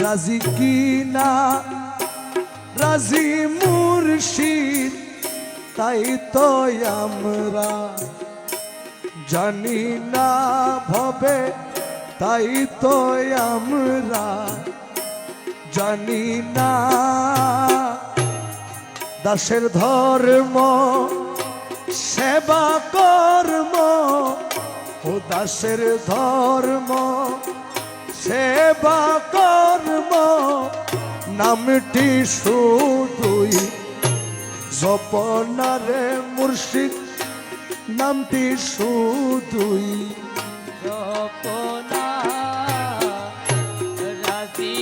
রাজি কি না রাজি মুর্শিদ, তাই তো আমরা জানি না ভবে, তাই তো আমরা জানি না। দাসের ধর্ম, সেবা কর্ম, ও দাসের ধর্ম সেবা কর্ম নামটি শুধুই। জপনারে মুর্শিদ নামটি শুধুই। জপনা রাজি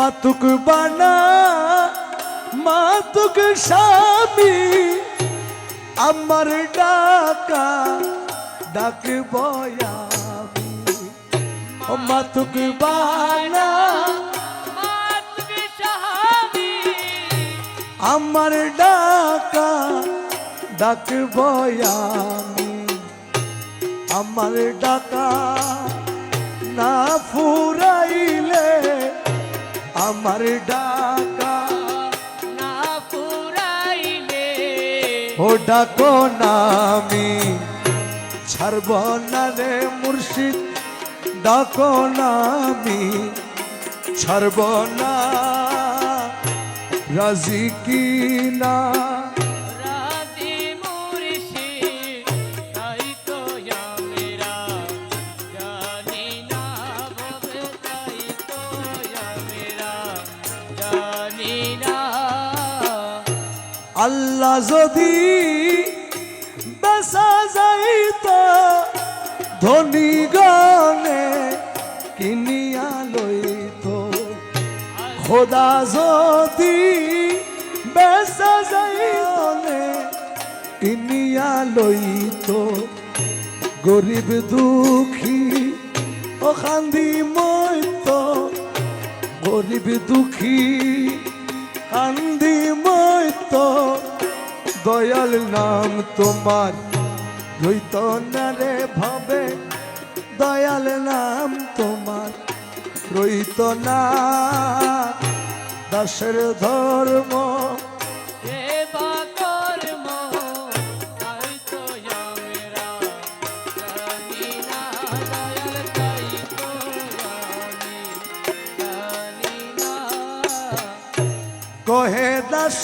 মাতুক বানা মাতুক স্বামী আমার ডাকা ডাক বয়াবি ও মাতুক বানা আমার ডাকা ডাক বয়ামি আমার ডাকা না ফুরাইলে আমার ডাকা। না পুরাইলে ও ডাকো নামি ছাড়ব না রে মুর্শিদ ডাকো নামি ছাড়ব না রাজি কি না? আল্লাহ যদি বেসা যাইত ধনী গানে কিনিয়া লইত খোদা যদি বেসা যাইতনে কিনিয়া লইত গরিব দুঃখী ও খান্দি মইত গরিব দুঃখী কান্দি দয়াল নাম তোমার রইত না রে ভাবে। দয়াল নাম তোমার রইত না দাসের ধর্ম কহে দাস,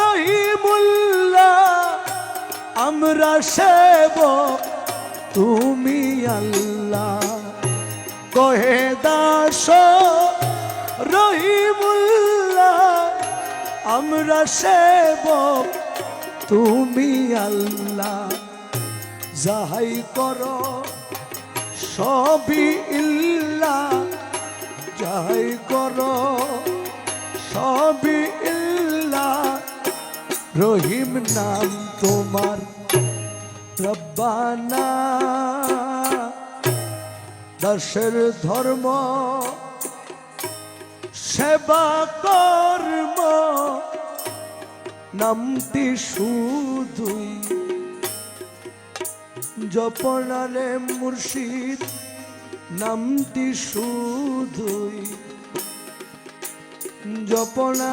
রহিমুল্লাহ, আমরা সেব তুমি আল্লাহ। কহে দাস, রহিমুল্লাহ, আমরা সেব তুমি আল্লাহ। যাহাই করো, সবই ইল্লা যাহাই করো সবই ইল্লা। রহিম নাম তোমার রব্বানা। দাসের ধর্ম, সেবা, কর্ম, নামটি শুধুই। জপনারে মুর্শিদ, নামটি শুধুই। জপনা